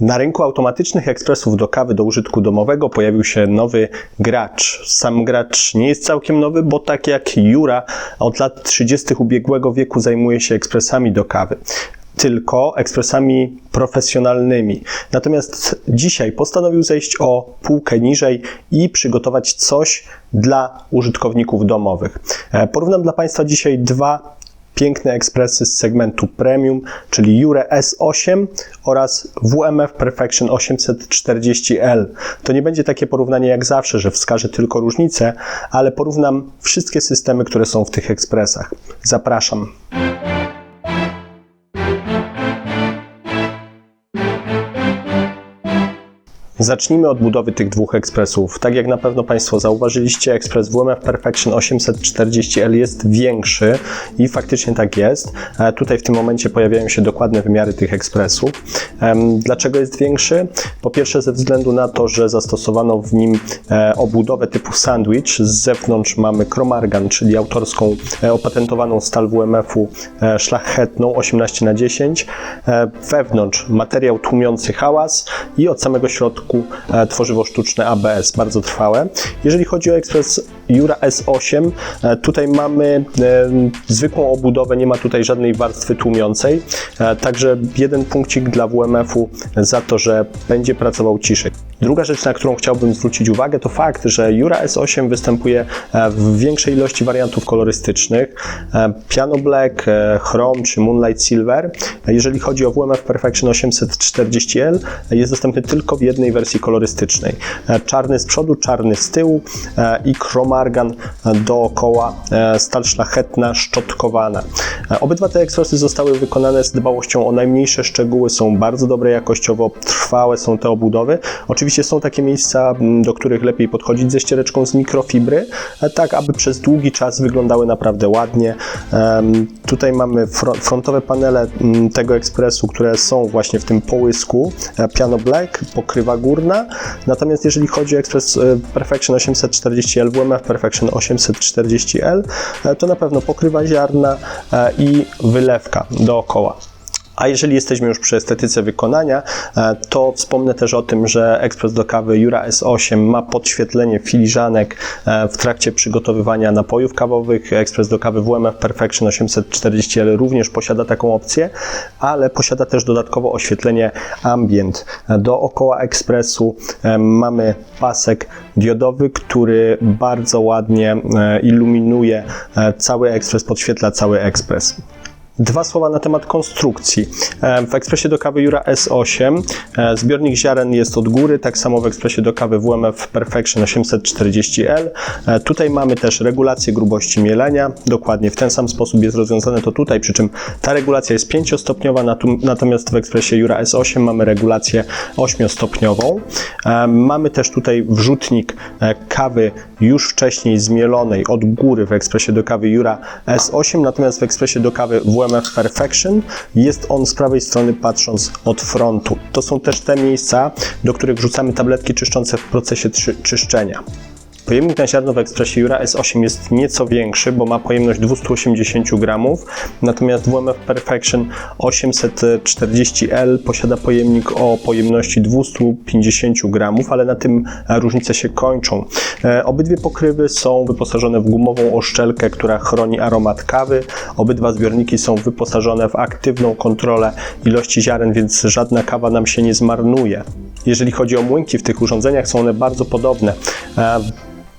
Na rynku automatycznych ekspresów do kawy do użytku domowego pojawił się nowy gracz. Sam gracz nie jest całkiem nowy, bo tak jak Jura od lat 30. ubiegłego wieku zajmuje się ekspresami do kawy. Tylko ekspresami profesjonalnymi. Natomiast dzisiaj postanowił zejść o półkę niżej i przygotować coś dla użytkowników domowych. E, Porównam dla Państwa dzisiaj dwa piękne ekspresy z segmentu premium, czyli Jure S8 oraz WMF Perfection 840L. To nie będzie takie porównanie jak zawsze, że wskażę tylko różnice, ale porównam wszystkie systemy, które są w tych ekspresach. Zapraszam. Zacznijmy od budowy tych dwóch ekspresów. Tak jak na pewno Państwo zauważyliście, ekspres WMF Perfection 840L jest większy i faktycznie tak jest. E, Tutaj w tym momencie pojawiają się dokładne wymiary tych ekspresów. Dlaczego jest większy? Po pierwsze ze względu na to, że zastosowano w nim e, obudowę typu sandwich. Z zewnątrz mamy Cromargan, czyli autorską e, opatentowaną stal WMF-u szlachetną 18 na 10 E, Wewnątrz materiał tłumiący hałas i od samego środku e, tworzywo sztuczne ABS, bardzo trwałe. Jeżeli chodzi o ekspres Jura S8, e, tutaj mamy e, zwykłą obudowę, nie ma tutaj żadnej warstwy tłumiącej, także jeden punkcik dla WMF-u za to, że będzie pracował ciszej. Druga rzecz, na którą chciałbym zwrócić uwagę, to fakt, że Jura S8 występuje e, w większej ilości wariantów kolorystycznych. E, Piano Black, e, Chrome czy Moonlight Silver. Jeżeli chodzi o WMF Perfection 840L, e, jest dostępny tylko w jednej wersji kolorystycznej. Czarny z przodu, czarny z tyłu i chromargan dookoła, stal szlachetna, szczotkowana. Obydwa te ekspresy zostały wykonane z dbałością o najmniejsze szczegóły, są bardzo dobre jakościowo, trwałe są te obudowy. Oczywiście są takie miejsca, m, do których lepiej podchodzić ze ściereczką z mikrofibry, e, tak aby przez długi czas wyglądały naprawdę ładnie. Tutaj mamy fro- frontowe panele m, tego ekspresu, które są właśnie w tym połysku. e, Piano Black, pokrywa górna. Natomiast jeżeli chodzi o ekspres e, Perfection 840L, WMF Perfection 840L, e, to na pewno pokrywa ziarna i wylewka dookoła. A jeżeli jesteśmy już przy estetyce wykonania, e, to wspomnę też o tym, że ekspres do kawy Jura S8 ma podświetlenie filiżanek e, w trakcie przygotowywania napojów kawowych. Ekspres do kawy WMF Perfection 840L również posiada taką opcję, ale posiada też dodatkowo oświetlenie ambient. Dookoła ekspresu e, mamy pasek diodowy, który bardzo ładnie iluminuje cały ekspres, podświetla cały ekspres. Dwa słowa na temat konstrukcji. E, W ekspresie do kawy Jura S8 e, zbiornik ziaren jest od góry, tak samo w ekspresie do kawy WMF Perfection 840L. E, Tutaj mamy też regulację grubości mielenia. Dokładnie w ten sam sposób jest rozwiązane to tutaj, przy czym ta regulacja jest 5-stopniowa, natu- natomiast w ekspresie Jura S8 mamy regulację 8-stopniową. E, Mamy też tutaj wrzutnik kawy już wcześniej zmielonej od góry w ekspresie do kawy Jura S8, natomiast w ekspresie do kawy WMF Perfection jest on z prawej strony patrząc od frontu. To są też te miejsca, do których wrzucamy tabletki czyszczące w procesie czyszczenia. Pojemnik na ziarno w ekspresie Jura S8 jest nieco większy, bo ma pojemność 280 gramów, natomiast WMF Perfection 840L posiada pojemnik o pojemności 250 gramów, ale na tym e, różnice się kończą. E, Obydwie pokrywy są wyposażone w gumową oszczelkę, która chroni aromat kawy. Obydwa zbiorniki są wyposażone w aktywną kontrolę ilości ziaren, więc żadna kawa nam się nie zmarnuje. Jeżeli chodzi o młynki w tych urządzeniach, są one bardzo podobne.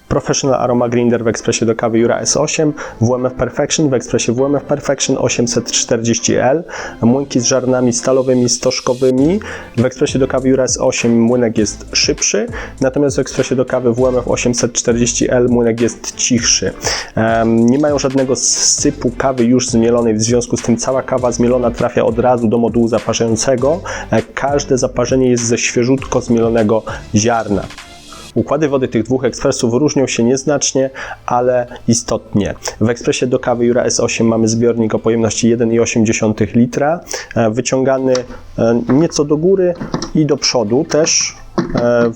Professional Aroma Grinder w ekspresie do kawy Jura S8, WMF Perfection w ekspresie WMF Perfection 840L, młynki z żarnami stalowymi, stożkowymi. W ekspresie do kawy Jura S8 młynek jest szybszy, natomiast w ekspresie do kawy WMF 840L młynek jest cichszy. Nie mają żadnego sypu kawy już zmielonej, w związku z tym cała kawa zmielona trafia od razu do modułu zaparzającego. E, Każde zaparzenie jest ze świeżutko zmielonego ziarna. Układy wody tych dwóch ekspresów różnią się nieznacznie, ale istotnie. W ekspresie do kawy Jura S8 mamy zbiornik o pojemności 1,8 litra, e, wyciągany e, nieco do góry i do przodu też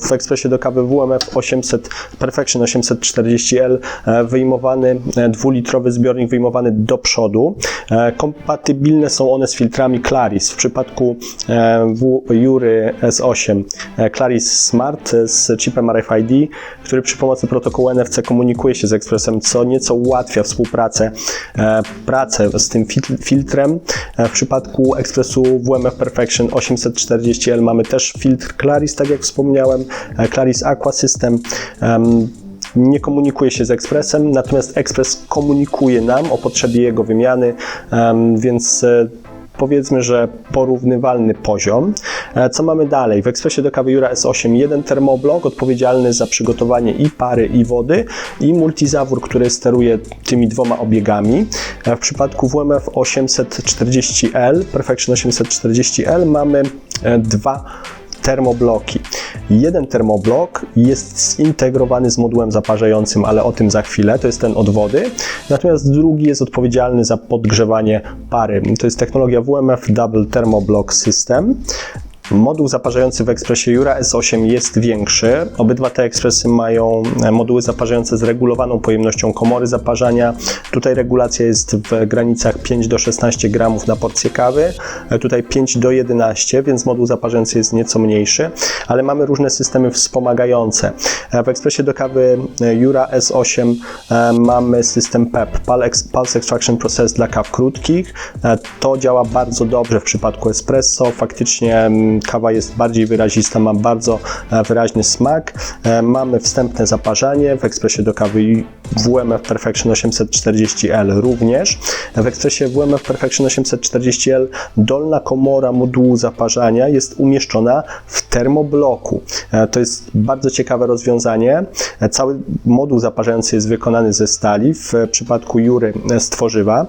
w ekspresie do kawy WMF 800 Perfection 840L e, wyjmowany e, dwulitrowy zbiornik wyjmowany do przodu. E, Kompatybilne są one z filtrami Claris. W przypadku e, Jury S8 e, Claris Smart z chipem RFID, który przy pomocy protokołu NFC komunikuje się z ekspresem, co nieco ułatwia współpracę, e, pracę z tym fil- filtrem. E, W przypadku ekspresu WMF Perfection 840L mamy też filtr Claris, tak jak wspomniałem, e, Claris Aqua System. Em, nie komunikuje się z ekspresem, natomiast ekspres komunikuje nam o potrzebie jego wymiany, więc e, powiedzmy, że porównywalny poziom. E, Co mamy dalej? W ekspresie do kawy Jura S8 jeden termoblok odpowiedzialny za przygotowanie i pary i wody i multizawór, który steruje tymi dwoma obiegami. W przypadku WMF 840L, Perfection 840L mamy dwa termobloki. Jeden termoblok jest zintegrowany z modułem zaparzającym, ale o tym za chwilę, to jest ten od wody. Natomiast drugi jest odpowiedzialny za podgrzewanie pary. To jest technologia WMF Double Thermoblock System. Moduł zaparzający w ekspresie Jura S8 jest większy. Obydwa te ekspresy mają e, moduły zaparzające z regulowaną pojemnością komory zaparzania. Tutaj regulacja jest w granicach 5 do 16 gramów na porcję kawy. E, Tutaj 5 do 11, więc moduł zaparzający jest nieco mniejszy, ale mamy różne systemy wspomagające. E, W ekspresie do kawy Jura S8 e, mamy system PEP, Pulse Extraction Process dla kaw krótkich. To działa bardzo dobrze w przypadku espresso. Faktycznie mm, kawa jest bardziej wyrazista, ma bardzo e, wyraźny smak. E, Mamy wstępne zaparzanie w ekspresie do kawy WMF Perfection 840L również. W ekspresie WMF Perfection 840L dolna komora modułu zaparzania jest umieszczona w termobloku. E, To jest bardzo ciekawe rozwiązanie. E, Cały moduł zaparzający jest wykonany ze stali, w przypadku Jury e, z tworzywa.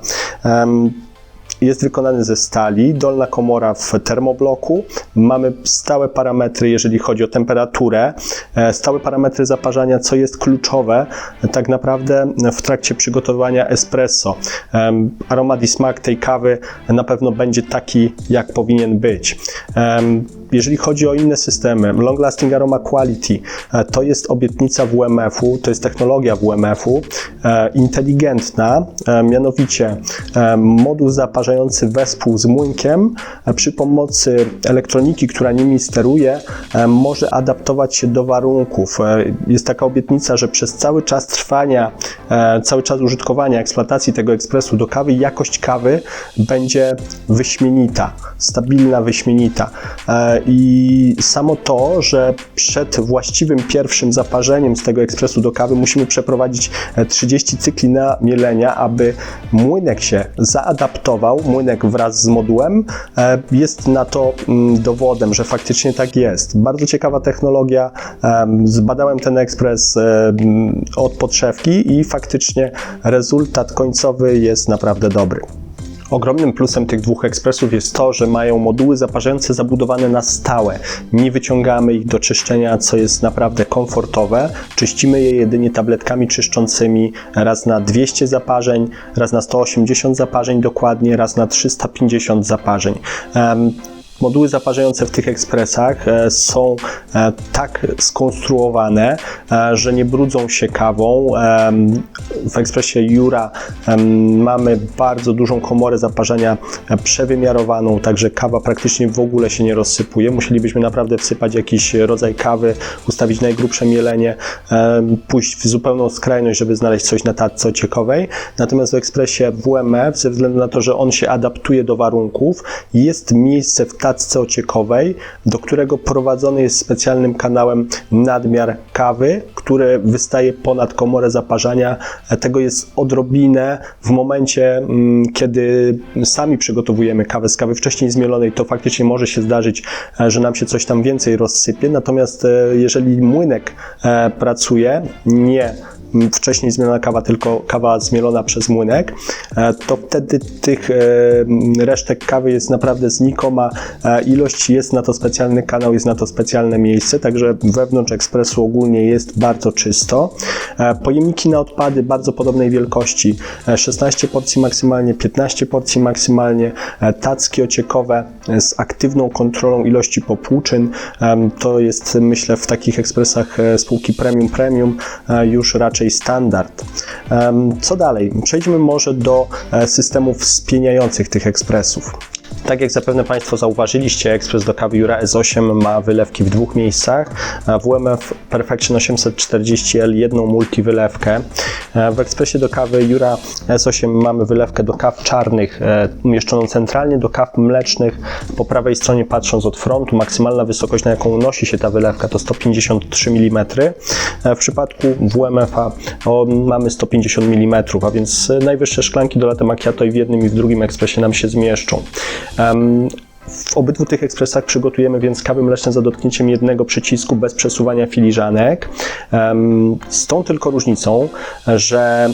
Jest wykonany ze stali, dolna komora w termobloku. Mamy stałe parametry, jeżeli chodzi o temperaturę, e, stałe parametry zaparzania, co jest kluczowe tak naprawdę w trakcie przygotowania espresso. Aromat i smak tej kawy na pewno będzie taki, jak powinien być. Jeżeli chodzi o inne systemy, Long Lasting Aroma Quality, e, to jest obietnica WMF-u, to jest technologia WMF-u, e, inteligentna, e, mianowicie moduł zaparzający wespół z młynkiem przy pomocy elektroniki, która nimi steruje, może adaptować się do warunków. Jest taka obietnica, że przez cały czas trwania, cały czas użytkowania, eksploatacji tego ekspresu do kawy, jakość kawy będzie wyśmienita, stabilna, wyśmienita. E, I samo to, że przed właściwym pierwszym zaparzeniem z tego ekspresu do kawy musimy przeprowadzić e, 30 cykli na mielenia, aby młynek się zaadaptował, młynek wraz z modułem, e, jest na to mm, dowodem, że faktycznie tak jest. Bardzo ciekawa technologia. Em, Zbadałem ten ekspres em, od podszewki i faktycznie rezultat końcowy jest naprawdę dobry. Ogromnym plusem tych dwóch ekspresów jest to, że mają moduły zaparzające zabudowane na stałe. Nie wyciągamy ich do czyszczenia, co jest naprawdę komfortowe. Czyścimy je jedynie tabletkami czyszczącymi raz na 200 zaparzeń, raz na 180 zaparzeń dokładnie, raz na 350 zaparzeń. Em, Moduły zaparzające w tych ekspresach e, są e, tak skonstruowane, e, że nie brudzą się kawą. W ekspresie Jura mamy bardzo dużą komorę zaparzenia przewymiarowaną, także kawa praktycznie w ogóle się nie rozsypuje. Musielibyśmy naprawdę wsypać jakiś rodzaj kawy, ustawić najgrubsze mielenie, pójść w zupełną skrajność, żeby znaleźć coś na tacce ociekowej. Natomiast w ekspresie WMF, ze względu na to, że on się adaptuje do warunków, jest miejsce w ociekowej, do którego prowadzony jest specjalnym kanałem nadmiar kawy, który wystaje ponad komorę zaparzania. E, Tego jest odrobinę w momencie, mm, kiedy sami przygotowujemy kawę z kawy wcześniej zmielonej, to faktycznie może się zdarzyć, e, że nam się coś tam więcej rozsypie. Natomiast e, jeżeli młynek pracuje, nie wcześniej zmielona kawa, tylko kawa zmielona przez młynek, e, to wtedy tych e, resztek kawy jest naprawdę znikoma e, ilość, jest na to specjalny kanał, jest na to specjalne miejsce, także wewnątrz ekspresu ogólnie jest bardzo czysto. Pojemniki na odpady bardzo podobnej wielkości, e, 16 porcji maksymalnie, 15 porcji maksymalnie, tacki ociekowe z aktywną kontrolą ilości popłuczyn. To jest myślę w takich ekspresach spółki premium premium już raczej standard. Em, Co dalej? Przejdźmy może do e, systemów spieniających tych ekspresów. Tak jak zapewne Państwo zauważyliście, ekspres do kawy Jura S8 ma wylewki w dwóch miejscach. a WMF Perfection 840L jedną multiwylewkę. E, W ekspresie do kawy Jura S8 mamy wylewkę do kaw czarnych e, umieszczoną centralnie, do kaw mlecznych po prawej stronie patrząc od frontu. Maksymalna wysokość na jaką unosi się ta wylewka to 153 mm. E, W przypadku WMF-a mamy 150 mm, a więc najwyższe szklanki do latte macchiato i w jednym i w drugim ekspresie nam się zmieszczą. W obydwu tych ekspresach przygotujemy więc kawy mleczne za dotknięciem jednego przycisku bez przesuwania filiżanek. Z tą tylko różnicą, że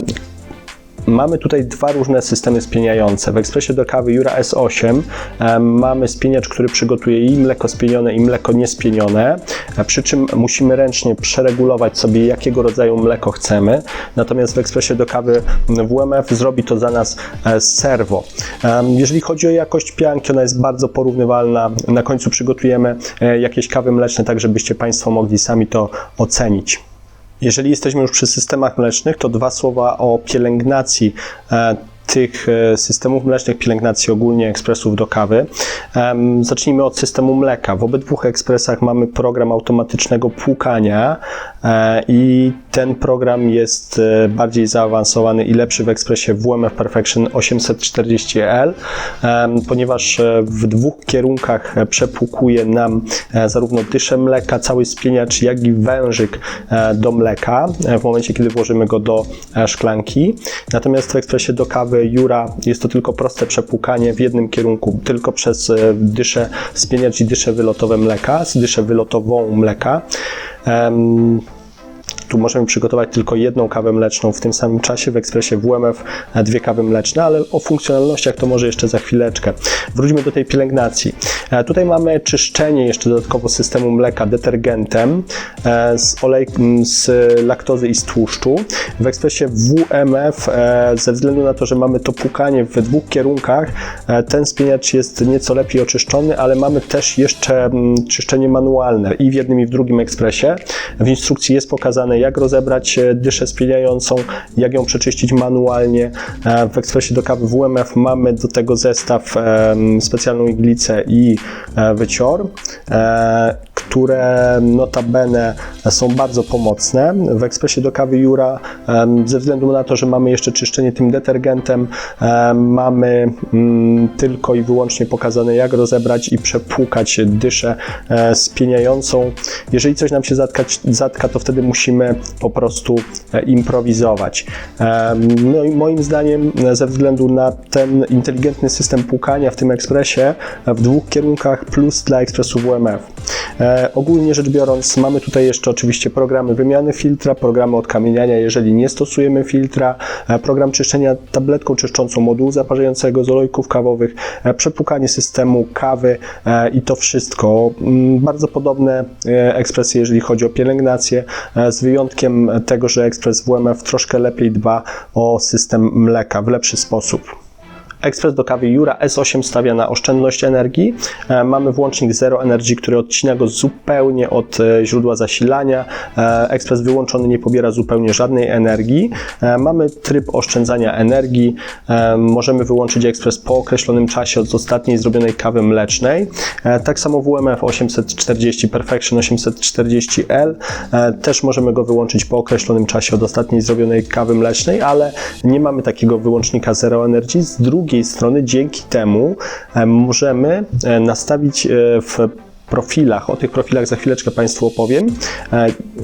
Mamy tutaj dwa różne systemy spieniające. W ekspresie do kawy Jura S8 em, mamy spieniacz, który przygotuje i mleko spienione, i mleko niespienione, e, przy czym musimy ręcznie przeregulować sobie, jakiego rodzaju mleko chcemy. Natomiast w ekspresie do kawy WMF zrobi to za nas e, serwo. Jeżeli chodzi o jakość pianki, ona jest bardzo porównywalna. Na końcu przygotujemy e, jakieś kawy mleczne, tak żebyście Państwo mogli sami to ocenić. Jeżeli jesteśmy już przy systemach mlecznych, to dwa słowa o pielęgnacji e, tych e, systemów mlecznych, pielęgnacji ogólnie ekspresów do kawy. Zacznijmy od systemu mleka. W obydwu ekspresach mamy program automatycznego płukania i ten program jest e, bardziej zaawansowany i lepszy w ekspresie WMF Perfection 840L, em, ponieważ e, w dwóch kierunkach e, przepłukuje nam e, zarówno dyszę mleka, cały spieniacz, jak i wężyk e, do mleka e, w momencie, kiedy włożymy go do e, szklanki. Natomiast w ekspresie do kawy Jura jest to tylko proste przepłukanie w jednym kierunku, tylko przez e, dyszę spieniacz i dyszę wylotowe mleka, z dyszę wylotową mleka. Em, tu możemy przygotować tylko jedną kawę mleczną w tym samym czasie, w ekspresie WMF dwie kawy mleczne, ale o funkcjonalnościach to może jeszcze za chwileczkę. Wróćmy do tej pielęgnacji. E, Tutaj mamy czyszczenie jeszcze dodatkowo systemu mleka detergentem e, z olejkiem z laktozy i z tłuszczu. W ekspresie WMF e, ze względu na to, że mamy to płukanie w dwóch kierunkach, ten spieniacz jest nieco lepiej oczyszczony, ale mamy też jeszcze czyszczenie manualne i w jednym i w drugim ekspresie. W instrukcji jest pokazane, jak rozebrać e, dyszę spieniającą, jak ją przeczyścić manualnie. E, W ekspresie do kawy WMF mamy do tego zestaw, e, specjalną iglicę i wycior, które notabene są bardzo pomocne. W ekspresie do kawy Jura, ze względu na to, że mamy jeszcze czyszczenie tym detergentem, em, mamy tylko i wyłącznie pokazane, jak rozebrać i przepłukać dyszę spieniającą. Jeżeli coś nam się zatka, to wtedy musimy po prostu e, improwizować. No i moim zdaniem, e, ze względu na ten inteligentny system płukania w tym ekspresie, e, w dwóch kierunkach plus dla ekspresu WMF. Ogólnie rzecz biorąc, mamy tutaj jeszcze oczywiście programy wymiany filtra, programy odkamieniania, jeżeli nie stosujemy filtra, program czyszczenia tabletką czyszczącą modułu zaparzającego z olejków kawowych, przepłukanie systemu kawy i to wszystko. Mm, Bardzo podobne e, ekspresy, jeżeli chodzi o pielęgnację, z wyjątkiem tego, że ekspres WMF troszkę lepiej dba o system mleka w lepszy sposób. Ekspres do kawy Jura S8 stawia na oszczędność energii. E, Mamy włącznik Zero Energy, który odcina go zupełnie od e, źródła zasilania. Ekspres wyłączony nie pobiera zupełnie żadnej energii. E, Mamy tryb oszczędzania energii. Możemy wyłączyć ekspres po określonym czasie od ostatniej zrobionej kawy mlecznej. Tak samo WMF 840 Perfection 840L. E, Też możemy go wyłączyć po określonym czasie od ostatniej zrobionej kawy mlecznej, ale nie mamy takiego wyłącznika Zero Energy. Z drugiej strony, dzięki temu e, możemy e, nastawić e, w profilach, o tych profilach za chwileczkę Państwu opowiem,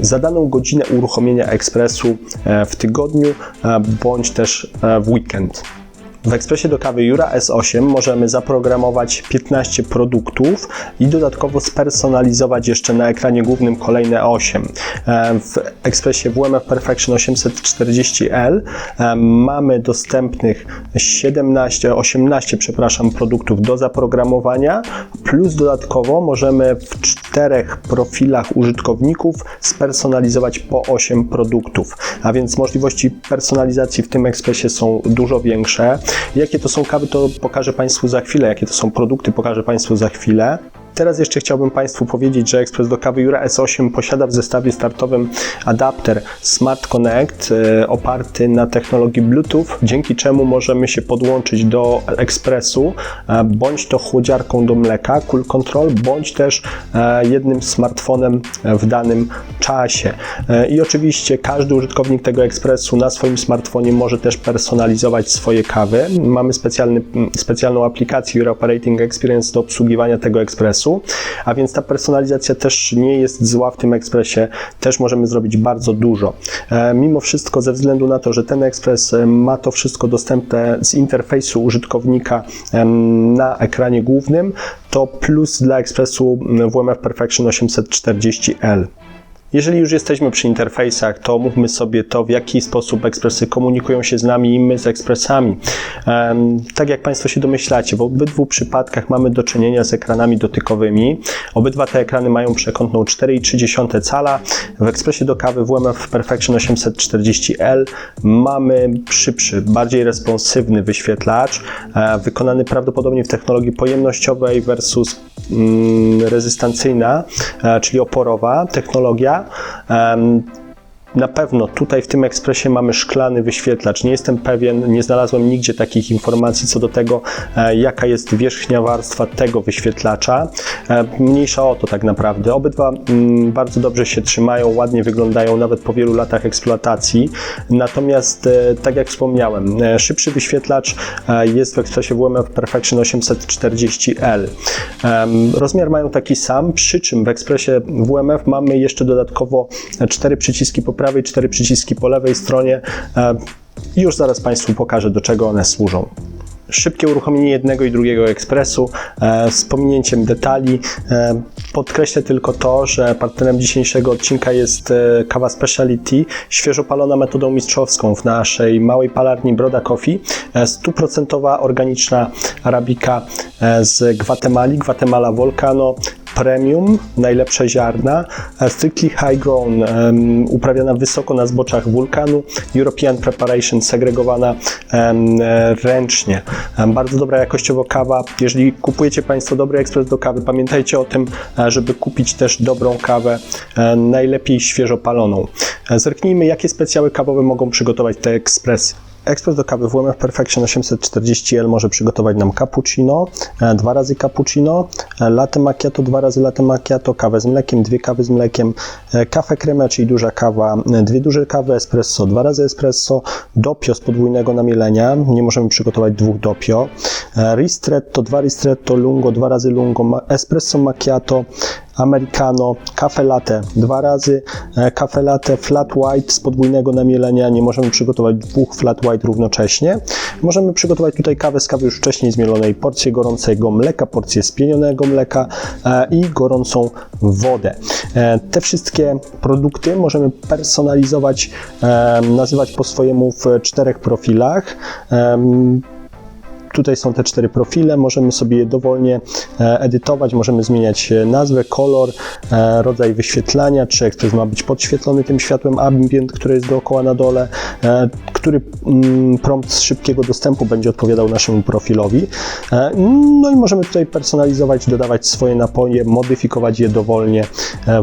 za daną godzinę uruchomienia ekspresu w tygodniu bądź też w weekend. W ekspresie do kawy Jura S8 możemy zaprogramować 15 produktów i dodatkowo spersonalizować jeszcze na ekranie głównym kolejne 8. E, W ekspresie WMF Perfection 840L e, mamy dostępnych 17, 18 przepraszam, produktów do zaprogramowania, plus dodatkowo możemy w czterech profilach użytkowników spersonalizować po 8 produktów. A więc możliwości personalizacji w tym ekspresie są dużo większe. Jakie to są kawy, to pokażę Państwu za chwilę. Jakie to są produkty, pokażę Państwu za chwilę. Teraz jeszcze chciałbym Państwu powiedzieć, że ekspres do kawy Jura S8 posiada w zestawie startowym adapter Smart Connect e, oparty na technologii Bluetooth, dzięki czemu możemy się podłączyć do ekspresu e, bądź to chłodziarką do mleka, Cool Control, bądź też e, jednym smartfonem w danym czasie. I oczywiście każdy użytkownik tego ekspresu na swoim smartfonie może też personalizować swoje kawy. Mamy specjalny, specjalną aplikację Your Operating Experience do obsługiwania tego ekspresu, a więc ta personalizacja też nie jest zła w tym ekspresie, też możemy zrobić bardzo dużo. E, Mimo wszystko, ze względu na to, że ten ekspres e, ma to wszystko dostępne z interfejsu użytkownika na ekranie głównym, to plus dla ekspresu WMF Perfection 840L. Jeżeli już jesteśmy przy interfejsach, to mówmy sobie to, w jaki sposób ekspresy komunikują się z nami i my z ekspresami. Tak jak Państwo się domyślacie, w obydwu przypadkach mamy do czynienia z ekranami dotykowymi. Obydwa te ekrany mają przekątną 4,3 cala. W ekspresie do kawy WMF Perfection 840L mamy szybszy, bardziej responsywny wyświetlacz, e, wykonany prawdopodobnie w technologii pojemnościowej versus mm, rezystancyjna, e, czyli oporowa technologia. Um, na pewno tutaj w tym ekspresie mamy szklany wyświetlacz. Nie jestem pewien, nie znalazłem nigdzie takich informacji co do tego, e, jaka jest wierzchnia warstwa tego wyświetlacza. E, mniejsza o to tak naprawdę. Obydwa mm, bardzo dobrze się trzymają, ładnie wyglądają nawet po wielu latach eksploatacji. Natomiast, e, tak jak wspomniałem, szybszy wyświetlacz jest w ekspresie WMF Perfection 840L. Em, Rozmiar mają taki sam, przy czym w ekspresie WMF mamy jeszcze dodatkowo cztery przyciski po prawej, cztery przyciski po lewej stronie. E, Już zaraz Państwu pokażę, do czego one służą szybkie uruchomienie jednego i drugiego ekspresu e, z pominięciem detali. E, podkreślę tylko to, że partnerem dzisiejszego odcinka jest kawa Speciality, świeżo palona metodą mistrzowską w naszej małej palarni Broda Coffee. E, Stuprocentowa organiczna arabika z Gwatemali, Gwatemala Volcano. Premium, najlepsze ziarna, e, strictly high grown, em, uprawiana wysoko na zboczach wulkanu, European Preparation, segregowana e, ręcznie. Em, Bardzo dobra jakościowo kawa. Jeżeli kupujecie Państwo dobry ekspres do kawy, pamiętajcie o tym, e, żeby kupić też dobrą kawę, e, najlepiej świeżo paloną. E, Zerknijmy, jakie specjały kawowe mogą przygotować te ekspresy. Ekspres do kawy WMF Perfection 840L może przygotować nam cappuccino, e, dwa razy cappuccino, e, latte macchiato, dwa razy latte macchiato, kawę z mlekiem, dwie kawy z mlekiem, e, kawę kremę, czyli duża kawa, dwie duże kawy espresso, dwa razy espresso, dopio z podwójnego namielenia, nie możemy przygotować dwóch dopio, ristretto, dwa ristretto, lungo, dwa razy lungo, espresso macchiato, americano, kafe latte dwa razy, e, kafe latte flat white z podwójnego namielenia, nie możemy przygotować dwóch flat white równocześnie. Możemy przygotować tutaj kawę z kawy już wcześniej zmielonej, porcję gorącego mleka, porcję spienionego mleka e, i gorącą wodę. E, Te wszystkie produkty możemy personalizować, e, nazywać po swojemu w czterech profilach. Tutaj są te cztery profile, możemy sobie je dowolnie e, edytować, możemy zmieniać e, nazwę, kolor, e, rodzaj wyświetlania, czy ekspres ma być podświetlony tym światłem ambient, które jest dookoła na dole, który mm, prompt z szybkiego dostępu będzie odpowiadał naszemu profilowi. No i możemy tutaj personalizować, dodawać swoje napoje, modyfikować je dowolnie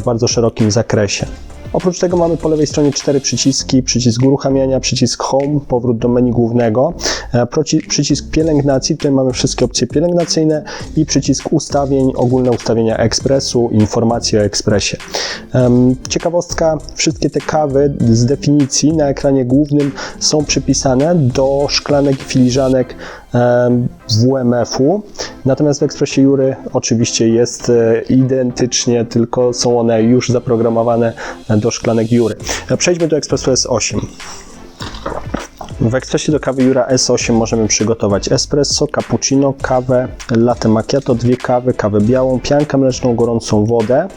w bardzo szerokim zakresie. Oprócz tego mamy po lewej stronie cztery przyciski, przycisk uruchamiania, przycisk home, powrót do menu głównego, e, przycisk pielęgnacji, tutaj mamy wszystkie opcje pielęgnacyjne i przycisk ustawień, ogólne ustawienia ekspresu, informacje o ekspresie. Ciekawostka, wszystkie te kawy z definicji na ekranie głównym są przypisane do szklanek i filiżanek WMF-u, natomiast w ekspresie Jury oczywiście jest e, identycznie, tylko są one już zaprogramowane do szklanek Jury. E, Przejdźmy do ekspresu S8. W ekspresie do kawy Jura S8 możemy przygotować espresso, cappuccino, kawę, latte macchiato, dwie kawy, kawę białą, piankę mleczną, gorącą wodę.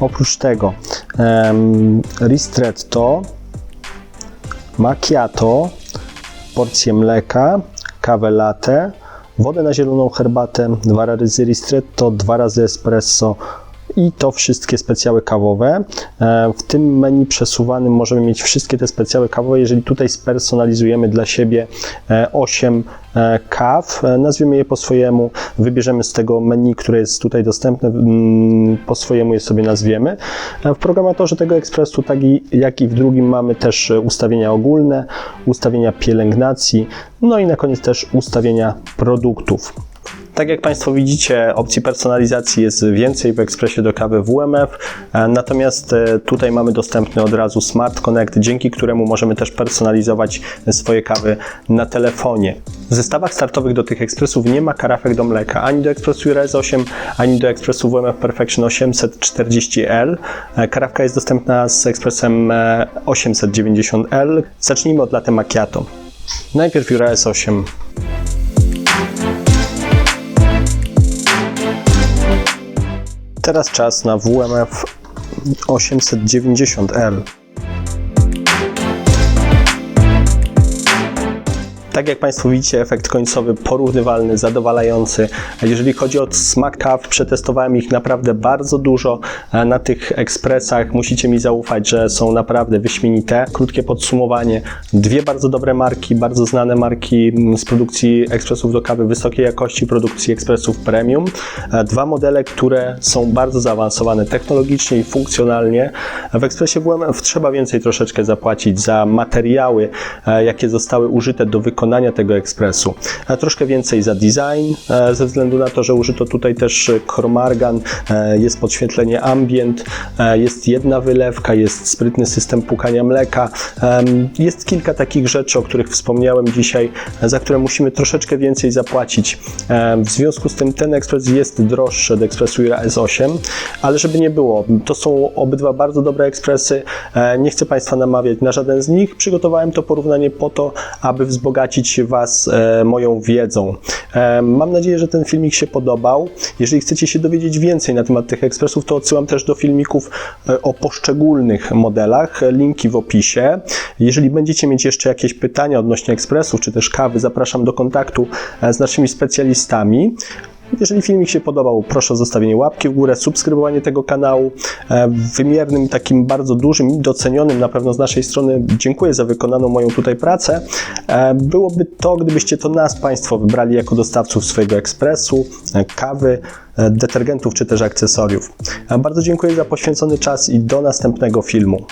Oprócz tego um, ristretto, macchiato, porcję mleka, kawę latte, wodę na zieloną herbatę, dwa razy ristretto, dwa razy espresso i to wszystkie specjały kawowe. E, W tym menu przesuwanym możemy mieć wszystkie te specjały kawowe. Jeżeli tutaj spersonalizujemy dla siebie e, 8 e, kaw, e, nazwiemy je po swojemu, wybierzemy z tego menu, które jest tutaj dostępne, mm, po swojemu je sobie nazwiemy. W programatorze tego ekspresu, tak jak i w drugim, mamy też ustawienia ogólne, ustawienia pielęgnacji, no i na koniec też ustawienia produktów. Tak jak Państwo widzicie, opcji personalizacji jest więcej w ekspresie do kawy WMF, e, natomiast e, tutaj mamy dostępny od razu Smart Connect, dzięki któremu możemy też personalizować swoje kawy na telefonie. W zestawach startowych do tych ekspresów nie ma karafek do mleka, ani do ekspresu Res 8, ani do ekspresu WMF Perfection 840L. E, Karawka jest dostępna z ekspresem e, 890L. Zacznijmy od latte macchiato. Najpierw Jura S8. Teraz czas na WMF 890L. Tak jak Państwo widzicie, efekt końcowy porównywalny, zadowalający. Jeżeli chodzi o smak kaw, przetestowałem ich naprawdę bardzo dużo e, na tych ekspresach. Musicie mi zaufać, że są naprawdę wyśmienite. Krótkie podsumowanie. Dwie bardzo dobre marki, bardzo znane marki mm, z produkcji ekspresów do kawy wysokiej jakości, produkcji ekspresów premium. E, Dwa modele, które są bardzo zaawansowane technologicznie i funkcjonalnie. W ekspresie WMF trzeba więcej troszeczkę zapłacić za materiały, e, jakie zostały użyte do wykonania tego ekspresu. Troszkę więcej za design, e, ze względu na to, że użyto tutaj też chromargan, e, jest podświetlenie ambient, e, jest jedna wylewka, jest sprytny system pukania mleka. Jest kilka takich rzeczy, o których wspomniałem dzisiaj, e, za które musimy troszeczkę więcej zapłacić. W związku z tym ten ekspres jest droższy od ekspresu Jura S8, ale żeby nie było, to są obydwa bardzo dobre ekspresy. E, Nie chcę Państwa namawiać na żaden z nich. Przygotowałem to porównanie po to, aby wzbogacić Was e, moją wiedzą. E, Mam nadzieję, że ten filmik się podobał. Jeżeli chcecie się dowiedzieć więcej na temat tych ekspresów, to odsyłam też do filmików e, o poszczególnych modelach. Linki w opisie. Jeżeli będziecie mieć jeszcze jakieś pytania odnośnie ekspresów czy też kawy, zapraszam do kontaktu z naszymi specjalistami. Jeżeli filmik się podobał, proszę o zostawienie łapki w górę, subskrybowanie tego kanału. E, Wymiernym, takim bardzo dużym i docenionym na pewno z naszej strony dziękuję za wykonaną moją tutaj pracę. E, Byłoby to, gdybyście to nas Państwo wybrali jako dostawców swojego ekspresu, e, kawy, detergentów czy też akcesoriów. Bardzo dziękuję za poświęcony czas i do następnego filmu.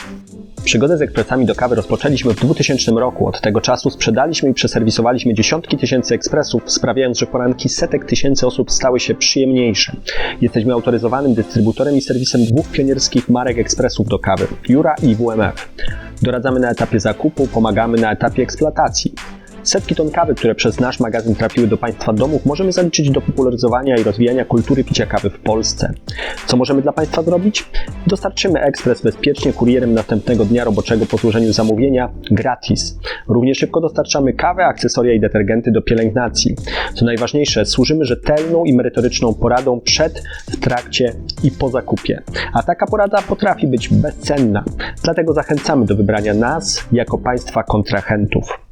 Przygodę z ekspresami do kawy rozpoczęliśmy w 2000 roku. Od tego czasu sprzedaliśmy i przeserwisowaliśmy dziesiątki tysięcy ekspresów, sprawiając, że poranki setek tysięcy osób stały się przyjemniejsze. Jesteśmy autoryzowanym dystrybutorem i serwisem dwóch pionierskich marek ekspresów do kawy Jura i WMF. Doradzamy na etapie zakupu, pomagamy na etapie eksploatacji. Setki ton kawy, które przez nasz magazyn trafiły do Państwa domów, możemy zaliczyć do popularyzowania i rozwijania kultury picia kawy w Polsce. Co możemy dla Państwa zrobić? Dostarczymy ekspres bezpiecznie kurierem następnego dnia roboczego po złożeniu zamówienia gratis. Równie szybko dostarczamy kawę, akcesoria i detergenty do pielęgnacji. Co najważniejsze, służymy rzetelną i merytoryczną poradą przed, w trakcie i po zakupie. A taka porada potrafi być bezcenna. Dlatego zachęcamy do wybrania nas jako Państwa kontrahentów.